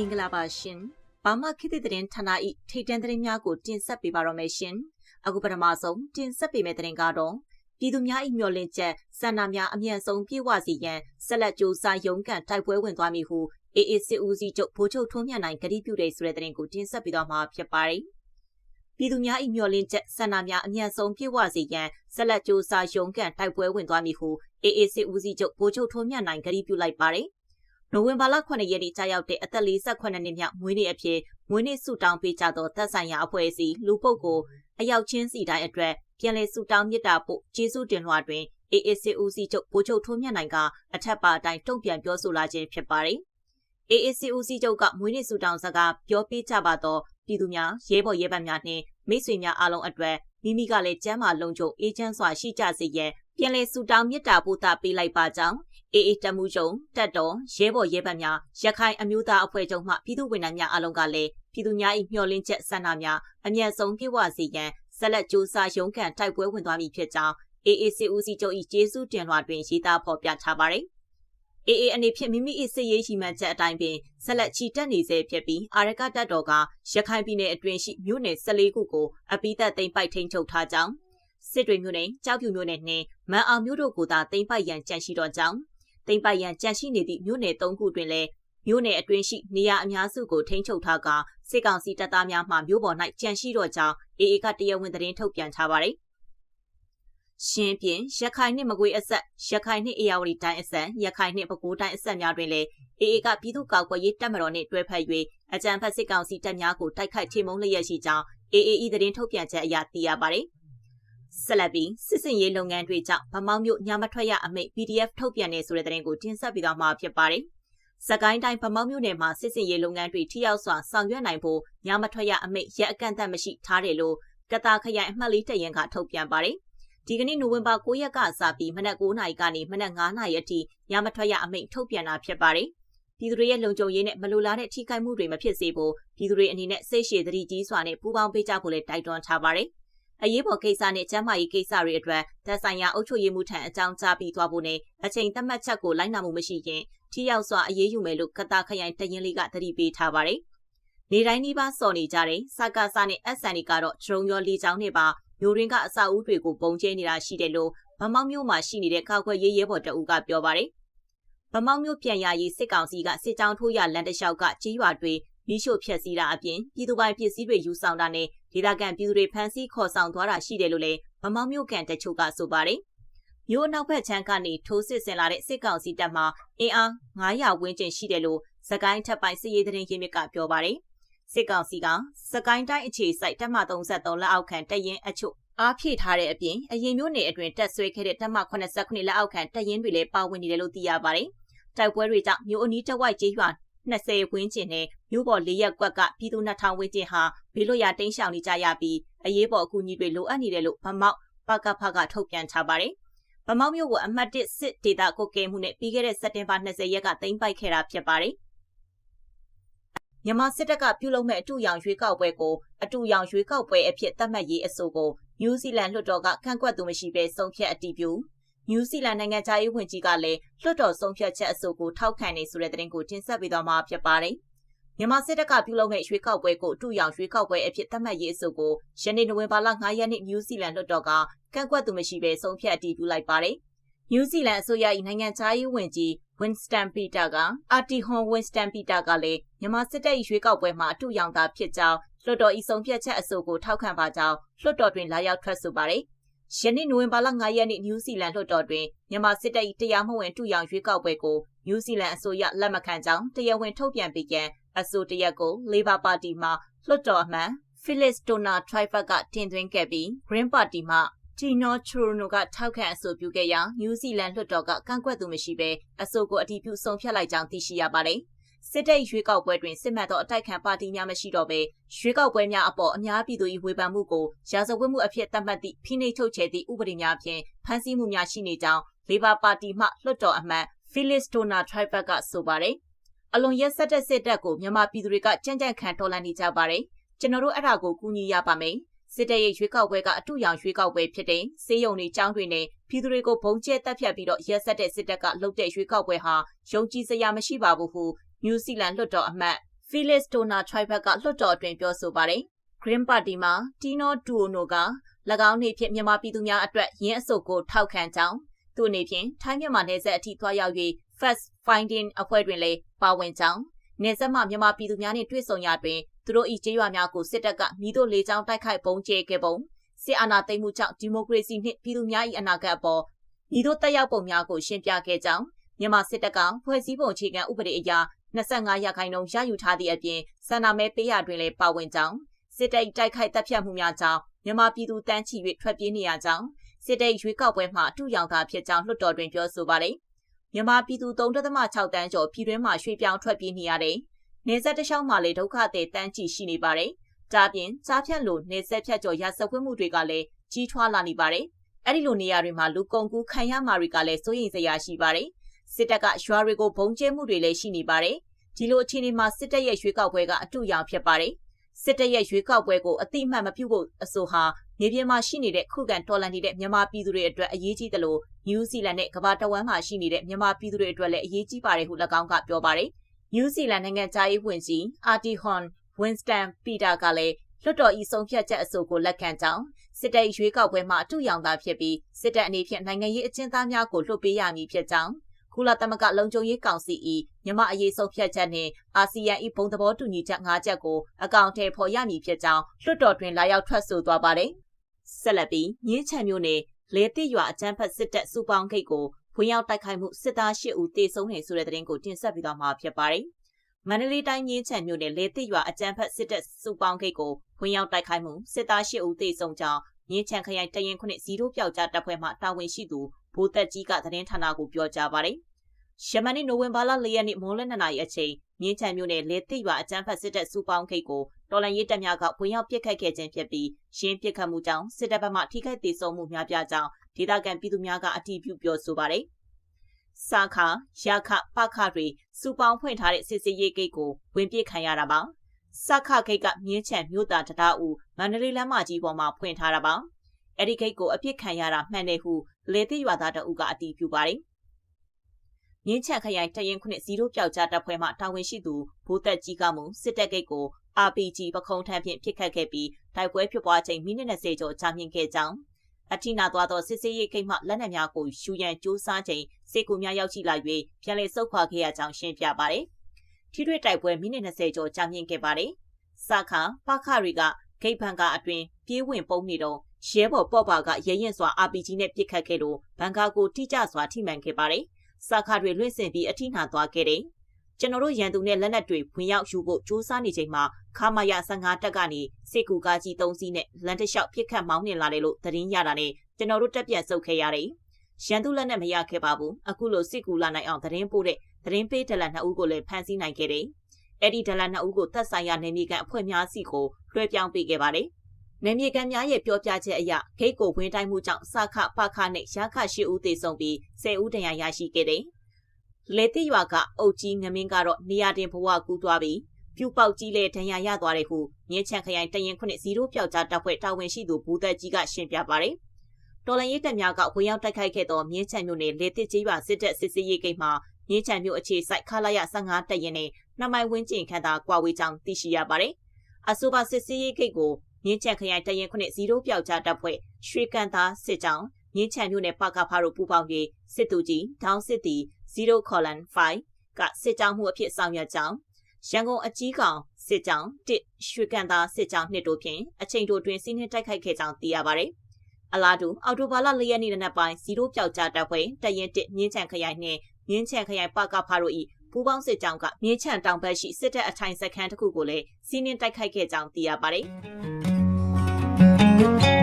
မင်္ဂလာပါရှင်။ဘာမခေတ်သစ်သတင်းဌာန၏ထိတ်တန့်သတင်းများကိုတင်ဆက်ပေးပါရမယ်ရှင်။အခုပထမဆုံးတင်ဆက်ပေးမယ့်သတင်းကတော့ပြည်သူများ၏မျှော်လင့်ချက်စန္ဒများအမြန်ဆုံးပြည့်ဝစေရန်ဆက်လက်ကြိုးစားရုန်းကန်တိုက်ပွဲဝင်သွားမည်ဟုအေအေစစ်ဦးစီးချုပ်ဗိုလ်ချုပ်ထွန်းမြတ်နိုင်ကတိပြုတဲ့ဆိုတဲ့သတင်းကိုတင်ဆက်ပေးသွားမှာဖြစ်ပါတယ်။ပြည်သူများ၏မျှော်လင့်ချက်စန္ဒများအမြန်ဆုံးပြည့်ဝစေရန်ဆက်လက်ကြိုးစားရုန်းကန်တိုက်ပွဲဝင်သွားမည်ဟုအေအေစစ်ဦးစီးချုပ်ဗိုလ်ချုပ်ထွန်းမြတ်နိုင်ကတိပြုလိုက်ပါတယ်။ နိုဝင်ဘာလ9ရက်နေ့ကြာရောက်တဲ့အသက်48နှစ်မြောက်မွေးနေ့အဖြစ်မွေးနေ့ဆုတောင်းပေးကြသောသက်ဆိုင်ရာအဖွဲ့အစည်းလူပုဂ္ဂိုလ်အယောက်ချင်းစီတိုင်းအတွက်ပြန်လည်ဆုတောင်းမြတ်တာပို့ကျေးဇူးတင်လွှာတွင် AAC ဦးစီးချုပ်ဗိုလ်ချုပ်ထွန်းမြတ်နိုင်ကအထက်ပါအတိုင်းတုံ့ပြန်ပြောဆိုလာခြင်းဖြစ်ပါတယ်။ AAC ဦးစီးချုပ်ကမွေးနေ့ဆုတောင်းစကားပြောပေးကြပါတော့ပြည်သူများရဲဘော်ရဲဘက်များနှင့်မိတ်ဆွေများအားလုံးအတွက်မိမိကလည်းကျမ်းမာလုံးချုံအေးချမ်းစွာရှိကြစေရန်ပြန်လည်ဆုတောင်းမြတ်တာပို့တာပေးလိုက်ပါကြောင်း အေအေတမှုချုပ်တက်တော်ရဲဘော်ရဲဘက်များရခိုင်အမျိုးသားအဖွဲ့ချုပ်မှပြည်သူဝန်ထမ်းများအလုံးကလည်းပြည်သူများ၏မျှော်လင့်ချက်ဆန္ဒများအမျက်ဆုံးပြည့်ဝစေရန်ဆက်လက်ကြိုးစားရုန်းကန်တိုက်ပွဲဝင်သွားမည်ဖြစ်ကြောင်းအေအေစီဦးစီးချုပ်၏ကျေးဇူးတင်လွှာတွင်ရေးသားဖော်ပြထားပါသည်အေအေအနေဖြင့်မိမိ၏စစ်ရေးရှိမှန်ချက်အတိုင်းပင်ဆက်လက်ချီတက်နေစေဖြစ်ပြီးအာရကတပ်တော်ကရခိုင်ပြည်နယ်အတွင်းရှိမြို့နယ်14ခုကိုအပိသက်သိမ်းပိုက်ထိန်းချုပ်ထားကြောင်းစစ်တွေမြို့နယ်ကြောက်ဖြူမြို့နယ်နှင့်မန်အောင်မြို့တို့ကိုသာသိမ်းပိုက်ရန်ကြံရှိတော့ကြောင်း သိမ်းပိုက်ရန်ကြံရှိနေသည့်မြို့နယ်၃ခုတွင်လည်းမြို့နယ်အတွင်းရှိနေရာအများစုကိုထိန်းချုပ်ထားကစစ်ကောင်စီတပ်သားများမှမြို့ပေါ်၌ကြံရှိတော့ကြောင်းအေအေကတရားဝင်သတင်းထုတ်ပြန်ထားပါတယ်။ရှင်းပြင်ရခိုင်နှင့်မကွေးအဆက်ရခိုင်နှင့်အေရဝတီတိုင်းအဆက်ရခိုင်နှင့်ပဲခူးတိုင်းအဆက်များတွင်လည်းအေအေကပြည်သူ့ကောက်ွယ်ရေးတပ်မတော်နှင့်တွဲဖက်၍အကြံဖက်စစ်ကောင်စီတပ်များကိုတိုက်ခိုက်ချေမှုန်းလျက်ရှိကြောင်းအေအေဤသတင်းထုတ်ပြန်ချက်အရသိရပါတယ်။ ဆက်လက်ပြီးစစ်စင်ရေးလုပ်ငန်းတွေကြောင့်ဗမောင်းမြို့ညမထွက်ရအမိတ် PDF ထုတ်ပြန်နေဆိုတဲ့သတင်းကိုတင်ဆက်ပေးသွားမှာဖြစ်ပါတယ်။စကိုင်းတိုင်းဗမောင်းမြို့နယ်မှာစစ်စင်ရေးလုပ်ငန်းတွေထိရောက်စွာဆောင်ရွက်နိုင်ဖို့ညမထွက်ရအမိတ်ရက်အကန့်အသတ်မရှိထားတယ်လို့ကတာခရိုင်အမှတ်လေးတရင်ကထုတ်ပြန်ပါတယ်။ဒီကနေ့နိုဝင်ဘာ9ရက်ကစပြီးမနက်9နာရီကနေမနက်9နာရီအထိညမထွက်ရအမိတ်ထုတ်ပြန်တာဖြစ်ပါတယ်။ပြည်သူတွေရဲ့လုံခြုံရေးနဲ့မလိုလားတဲ့ထိခိုက်မှုတွေမဖြစ်စေဖို့ပြည်သူတွေအနေနဲ့စိတ်ရှည်သတိကြီးစွာနဲ့ပူးပေါင်းပေးကြဖို့လည်းတိုက်တွန်းထားပါတယ်။ အရေးပေါ်ကိစ္စနဲ့ကျန်းမာရေးကိစ္စတွေအတွက်သက်ဆိုင်ရာအုပ်ချုပ်ရေးမှူးထံအကြောင်းကြားပြီးသွားဖို့နဲ့အချိန်သတ်မှတ်ချက်ကိုလိုက်နာမှုမရှိရင်ထိရောက်စွာအရေးယူမယ်လို့ကတာခရိုင်တရင်လေးကသတိပေးထားပါတယ်။နေတိုင်းနီးပါးစော်နေကြတဲ့စကားစားနဲ့ SN တွေကတော့ဒရုံရောလေကြောင်းနဲ့ပါမျိုးရင်းကအစာအုပ်တွေကိုပုံကျဲနေတာရှိတယ်လို့ဗမောက်မျိုးမှာရှိနေတဲ့ကာကွယ်ရေးရဲဘော်တအူးကပြောပါတယ်။ဗမောက်မျိုးပြန်ရရေးစစ်ကောင်စီကစစ်ကြောင်းထိုးရလန်တလျှောက်ကကြီးရွာတွေမိရှို့ဖျက်ဆီးတာအပြင်ပြည်သူပိုင်ပစ္စည်းတွေယူဆောင်တာနဲ့ ဒေသခံပြည်သူတွေဖမ်းဆီးခေါ်ဆောင်သွားတာရှိတယ်လို့လည်းဗမောင်မြို့ကန်တချို့ကဆိုပါတယ်။မြို့နောက်ဘက်ချမ်းကနေထိုးစစ်ဆင်လာတဲ့စစ်ကောင်စီတပ်မှအင်အား900ဝန်းကျင်ရှိတယ်လို့စကိုင်းထပ်ပိုင်းစစ်ရေးသတင်းရင်းမြစ်ကပြောပါတယ်။စစ်ကောင်စီကစကိုင်းတိုင်းအခြေစိုက်တပ်မ33လက်အောက်ခံတပ်ရင်းအချို့အားဖြည့်ထားတဲ့အပြင်အရင်မျိုးနယ်အတွင်းတက်ဆွဲခဲ့တဲ့တပ်မ89လက်အောက်ခံတပ်ရင်းတွေလည်းပါဝင်နေတယ်လို့သိရပါတယ်။တိုက်ပွဲတွေကြောင့်မြို့အနီးတဝိုက်ကျေးရွာ 20ဝန်းကျင်နဲ့မြို့ပေါ်၄ရက်ကွက်ကပြည်သူ2000ဝန်းကျင်ဟာဘေးလွတ်ရာတိမ်းရှောင်နေကြရပြီးအရေးပေါ်အကူအညီတွေလိုအပ်နေတယ်လို့ဗမောက်ပကဖကထုတ်ပြန်ထားပါတယ်။ဗမောက်မြို့ကိုအမှတ်1စစ်ဒေသကိုကဲမှုနဲ့ပြီးခဲ့တဲ့စက်တင်ဘာ20ရက်ကသိမ်းပိုက်ခဲ့တာဖြစ်ပါတယ်။မြန်မာစစ်တပ်ကပြုလုပ်မဲ့အတူရောင်ရွေးကောက်ပွဲကိုအတူရောင်ရွေးကောက်ပွဲအဖြစ်သတ်မှတ်ရေးအဆိုကိုနယူးဇီလန်လွှတ်တော်ကကန့်ကွက်သူမရှိဘဲဆုံးဖြတ်အတည်ပြု နယူးဇီလန်နိုင်ငံသားရေးဝန်ကြီးကလည်းလွှတ်တော်ဆုံးဖြတ်ချက်အဆိုကိုထောက်ခံနေဆိုတဲ့သတင်းကိုတင်ဆက်ပေးသွားမှာဖြစ်ပါတယ်။မြန်မာစစ်တပ်ကပြုလုပ်မဲ့ရွေးကောက်ပွဲကိုတူရောင်ရွေးကောက်ပွဲအဖြစ်သတ်မှတ်ရေးအဆိုကိုယနေ့နိုဝင်ဘာလ9ရက်နေ့နယူးဇီလန်လွှတ်တော်ကကန့်ကွက်သူမရှိဘဲဆုံးဖြတ်အတည်ပြုလိုက်ပါတယ်။နယူးဇီလန်အစိုးရ၏နိုင်ငံသားရေးဝန်ကြီး Winston Peter ကအာတီဟွန် Winston Peter ကလည်းမြန်မာစစ်တပ်၏ရွေးကောက်ပွဲမှာအတူရောင်သာဖြစ်ကြောင်းလွှတ်တော်၏ဆုံးဖြတ်ချက်အဆိုကိုထောက်ခံပါကြောင်းလွှတ်တော်တွင်လာရောက်ထွက်ဆိုပါတယ်။ ယနေ့နိုဝင်ဘာလ9ရက်နေ့နယူးဇီလန်လွှတ်တော်တွင်မြန်မာစစ်တပ်၏တရားမဝင်တူရောင်ရွေးကောက်ပွဲကိုနယူးဇီလန်အစိုးရလက်မခံကြောင်းတရားဝင်ထုတ်ပြန်ပေးပြန်အဆိုတရက်ကို Labor Party မှလွှတ်တော်အမတ် Phyllis Donna Triver ကတင်သွင်းခဲ့ပြီး Green Party မှ Tino Chorono ကထောက်ခံအဆိုပြုခဲ့ရာနယူးဇီလန်လွှတ်တော်ကကန့်ကွက်သူမရှိဘဲအဆိုကိုအတည်ပြုဆုံးဖြတ်လိုက်ကြောင်းသိရှိရပါတယ်။ စစ်တပ်ရွေးကောက်ပွဲတွင်စစ်မှန်သောအတိုက်ခံပါတီများမရှိတော့ဘဲရွေးကောက်ပွဲများအပေါ်အများပြည်သူ၏ဝေဖန်မှုကိုရာဇဝတ်မှုအဖြစ်သတ်မှတ်သည့်ဖိနှိပ်ချုပ်ချယ်သည့်ဥပဒေများဖြင့်ဖမ်းဆီးမှုများရှိနေကြောင်းလေဘာပါတီမှလွှတ်တော်အမတ် Phyllis Donna Tribe ကဆိုပါတယ်။အလွန်ရက်ဆက်တဲ့စစ်တပ်ကိုမြန်မာပြည်သူတွေကကြံ့ကြံ့ခံတော်လှန်နေကြပါတယ်။ကျွန်တော်တို့အဲ့ဒါကိုကူညီရပါမယ်။စစ်တပ်ရဲ့ရွေးကောက်ပွဲကအတူရောင်ရွေးကောက်ပွဲဖြစ်တဲ့စေယုံတွေចောင်းတွေနဲ့ပြည်သူတွေကိုဘုံကျဲတက်ဖြတ်ပြီးတော့ရက်ဆက်တဲ့စစ်တပ်ကလှုပ်တဲ့ရွေးကောက်ပွဲဟာယုံကြည်စရာမရှိပါဘူးဟု နယူးဇီလန်လွှတ်တော်အမတ် Felix Donald Choi ဘက်ကလွှတ်တော်အတွင်းပြောဆိုပါတယ်။ Green Party မှာ Tino Duono က၎င်းနေဖြင့်မြန်မာပြည်သူများအတွက်ရင်းအစုပ်ကိုထောက်ခံကြောင်းသူအနေဖြင့်ထိုင်းမြန်မာနယ်စပ်အထိသွားရောက်၍ First Finding အဖွဲ့တွင်လည်းပါဝင်ကြောင်းနယ်စပ်မှမြန်မာပြည်သူများနှင့်တွေ့ဆုံရာတွင်သူတို့၏ကြေးရွာများကိုစစ်တပ်ကမိတို့လေးချောင်းတိုက်ခိုက်ပုံကျဲခဲ့ပုံစစ်အာဏာသိမ်းမှုကြောင့်ဒီမိုကရေစီနှင့်ပြည်သူများ၏အနာဂတ်အပေါ်မိတို့တက်ရောက်ပုံများကိုရှင်းပြခဲ့ကြောင်းမြန်မာစစ်တပ်ကဖွဲ့စည်းပုံအခြေခံဥပဒေအရ 25ရာခိုင်နှုန်းရယူထားသည့်အပြင်စန္ဒမဲပေးရတွင်လည်းပါဝင်ကြောင်းစစ်တပ်တိုက်ခိုက်တပ်ဖြတ်မှုများကြောင့်မြန်မာပြည်သူတန်းချီ၍ထွက်ပြေးနေရကြောင်းစစ်တပ်ရွေးကောက်ပွဲမှာအတူရောင်သာဖြစ်ကြောင်းလွှတ်တော်တွင်ပြောဆိုပါတယ်။မြန်မာပြည်သူ3.6တန်းကျော်ပြည်တွင်းမှာရွှေ့ပြောင်းထွက်ပြေးနေရတဲ့နေဆက်တလျှောက်မှာလေဒုက္ခသည်တန်းချီရှိနေပါတယ်။ဒါပြင်ကြားဖြတ်လိုနေဆက်ဖြတ်ကျော်ရစခွင့်မှုတွေကလည်းကြီးထွားလာနေပါတယ်။အဲ့ဒီလိုနေရာတွေမှာလူကုန်ကူးခံရမှာတွေကလည်းစိုးရိမ်စရာရှိပါတယ်။ စစ်တပ်ကရွာတွေကိုဘုံကျဲမှုတွေလည်းရှိနေပါတယ်။ဒီလိုအခြေအနေမှာစစ်တပ်ရဲ့ရွေးကောက်ပွဲကအတူရောင်ဖြစ်ပါတယ်။စစ်တပ်ရဲ့ရွေးကောက်ပွဲကိုအတိအမှန်မပြုဖို့အဆိုဟာမြေပြင်မှာရှိနေတဲ့ခုခံတော်လှန်နေတဲ့မြန်မာပြည်သူတွေအတွက်အရေးကြီးတယ်လို့နယူးဇီလန်နဲ့ကမ္ဘာတဝန်းမှာရှိနေတဲ့မြန်မာပြည်သူတွေအတွက်လည်းအရေးကြီးပါတယ်ဟု၎င်းကပြောပါတယ်။နယူးဇီလန်နိုင်ငံသားရေးဝန်ကြီးအာတီဟွန်ဝင်းစတန်ပီတာကလည်းလွှတ်တော်ဤဆုံးဖြတ်ချက်အဆိုကိုလက်ခံကြောင်းစစ်တပ်ရွေးကောက်ပွဲမှာအတူရောင်သာဖြစ်ပြီးစစ်တပ်အနေဖြင့်နိုင်ငံရေးအကျဉ်းသားများကိုလွှတ်ပေးရမည်ဖြစ်ကြောင်း ကုလသမဂ္ဂလုံခြုံရေးကောင်စီ၏မြမအရေးဆုံးဖြတ်ချက်နှင့်အာဆီယံ၏ဘုံသဘောတူညီချက်၅ချက်ကိုအကောင့်ထဲပေါ်ရမည်ဖြစ်ကြောင်းလွှတ်တော်တွင်လာရောက်ထွက်ဆိုသွားပါတယ်။ဆက်လက်ပြီးမြင်းချံမျိုးနယ်လေတိရွာအကျန်းဖက်စစ်တပ်စူပေါင်းဂိတ်ကိုဖွင့်ရောက်တိုက်ခိုက်မှုစစ်သား၈ဦးတေဆုံးနေဆိုတဲ့သတင်းကိုတင်ဆက်ပြီးတော့မှာဖြစ်ပါတယ်။မန္တလေးတိုင်းမြင်းချံမြို့နယ်လေတိရွာအကျန်းဖက်စစ်တပ်စူပေါင်းဂိတ်ကိုဖွင့်ရောက်တိုက်ခိုက်မှုစစ်သား၈ဦးတေဆုံးကြောင်းမြင်းချံခရိုင်တရင်ခုနှစ်ဇီရိုပြောက်ကြားတပ်ဖွဲ့မှတာဝန်ရှိသူ ဘိုးသက်ကြီးကသတင်းဌာနကိုပြောကြားပါတယ်။ယမန်နေ့နိုဝင်ဘာလ၄ရက်နေ့မိုးလ2နာရီအချိန်မြင်းချံမြို့နယ်လေတိရွာအကျန်းဖတ်စစ်တပ်စူပေါင်းခိတ်ကိုတော်လန်ရေးတပ်များကဝင်ရောက်ပစ်ခတ်ခဲ့ခြင်းဖြစ်ပြီးရှင်းပစ်ခတ်မှုကြောင့်စစ်တပ်ဘက်မှထိခိုက်ဒေဆုံးမှုများပြားကြောင်းဒေသခံပြည်သူများကအတည်ပြုပြောဆိုပါတယ်။စာခရခပခတွေစူပေါင်းဖွင့်ထားတဲ့စစ်စစ်ရေးဂိတ်ကိုဝင်ပစ်ခံရတာပါ။စခဂိတ်ကမြင်းချံမြို့သားတံတားဦးမန္တလေးလမ်းမကြီးပေါ်မှာဖွင့်ထားတာပါ။ အဲ့ဒီဂိတ်ကိုအပြစ်ခံရတာမှန်တယ်ဟုလေတိရွာသားတအုပ်ကအတည်ပြုပါတယ်။မြင်းချက်ခရိုင်တရင်ခုနှစ်ဇီရိုပြောက်ကြားတပ်ဖွဲ့မှတာဝန်ရှိသူဘိုးသက်ကြီးကမူစစ်တပ်ဂိတ်ကို RPG ပခုံးထမ်းဖြင့်ပစ်ခတ်ခဲ့ပြီးတိုက်ပွဲဖြစ်ပွားချိန်မိနစ်20ကျော်ကြာမြင့်ခဲ့ကြောင်းအထိနာသွားသောစစ်စေးရေးကိတ်မှလက်နက်များကိုယူရန်စူးစမ်းချိန်စစ်ကူများရောက်ရှိလာ၍ပြန်လည်ဆုတ်ခွာခဲ့ရကြောင်းရှင်းပြပါတယ်။ထိတွေ့တိုက်ပွဲမိနစ်20ကျော်ကြာမြင့်ခဲ့ပါတယ်။စခါပခတွေကဂိတ်ဘန်ကာအတွင်ပြေးဝင်ပုံးနေတော့ ရဲဘော်ပေါ့ပါကရဲရင်စွာ RPG နဲ့ပစ်ခတ်ခဲ့လို့ဘန်ကာကိုတိကျစွာထိမှန်ခဲ့ပါတယ်။စာခတွေလွင့်စင်ပြီးအထိနာသွားခဲ့တယ်။ကျွန်တော်တို့ရန်သူနဲ့လက်နက်တွေဝင်ရောက်ယူဖို့ကြိုးစားနေချိန်မှာခမာရ15တက်ကနေစစ်ကူကားကြီး3စီးနဲ့လန်တလျှောက်ပြစ်ခတ်မောင်းနှင်လာတယ်လို့သတင်းရတာနဲ့ကျွန်တော်တို့တက်ပြတ်ဆုတ်ခဲ့ရတယ်။ရန်သူလက်နက်မရခဲ့ပါဘူး။အခုလိုစစ်ကူလာနိုင်အောင်သတင်းပို့တဲ့သတင်းပေးဒလန်နှစ်ဦးကိုလည်းဖမ်းဆီးနိုင်ခဲ့တယ်။အဲ့ဒီဒလန်နှစ်ဦးကိုသက်ဆိုင်ရာနေမြေကန်အဖွဲ့များစီကိုလွှဲပြောင်းပေးခဲ့ပါတယ်။ နယ်မြေကန်များရဲ့ပြောပြချက်အရဂိတ်ကိုဝင်တိုင်းမှုကြောင့်စခပခနဲ့ရခရှိဦးသေဆုံးပြီး10ဦးဒဏ်ရာရရှိခဲ့တယ်။လေတိရွာကအုတ်ကြီးငမင်းကတော့နေရာတင်ဘဝကူးသွားပြီးပြူပေါက်ကြီးလည်းဒဏ်ရာရသွားတယ်ဟုမြင်းချန်ခရိုင်တရင်ခုနှစ်ဇီရိုပြောက်ကြားတပ်ဖွဲ့တာဝန်ရှိသူဘူသက်ကြီးကရှင်းပြပါတယ်။တော်လန်ရေးတပ်များကဝင်ရောက်တိုက်ခိုက်ခဲ့သောမြင်းချန်မြို့နယ်လေတိကြီးရွာစစ်တပ်စစ်စေးရေးဂိတ်မှာမြင်းချန်မြို့အခြေစိုက်ခလာရ15တပ်ရင်နဲ့နှမိုင်ဝင်းကျင်ခန့်သာကွာဝေးကြောင်းသိရှိရပါတယ်။အဆိုပါစစ်စေးရေးဂိတ်ကို မြင်းချံခရိုင်တရင်ခုနှစ်ဇီရိုပြောက်ကြားတပ်ဖွဲ့ရွှေကန်သားစစ်ကြောင်းမြင်းချံမြို့နယ်ပကဖားတို့ပူးပေါင်း၍စစ်သူကြီးဒေါင်းစစ်တီ0 colon 5ကစစ်ကြောင်းမှုအဖြစ်ဆောင်ရွက်ကြောင်းရန်ကုန်အကြီးကောင်စစ်ကြောင်းတစ်ရွှေကန်သားစစ်ကြောင်းနှစ်တို့ဖြင့်အချိန်တိုတွင်စီးနှင်းတိုက်ခိုက်ခဲ့ကြောင်းသိရပါတယ်။အလားတူအော်တိုဘာလ၄ရက်နေ့နက်ပိုင်းဇီရိုပြောက်ကြားတပ်ဖွဲ့တရင်တစ်မြင်းချံခရိုင်နှင့်မြင်းချံခရိုင်ပကဖားတို့၏ပူးပေါင်းစစ်ကြောင်းကမြင်းချံတောင်ဘက်ရှိစစ်တပ်အထိုင်စခန်းတစ်ခုကိုလည်းစီးနှင်းတိုက်ခိုက်ခဲ့ကြောင်းသိရပါတယ်။ Thank you.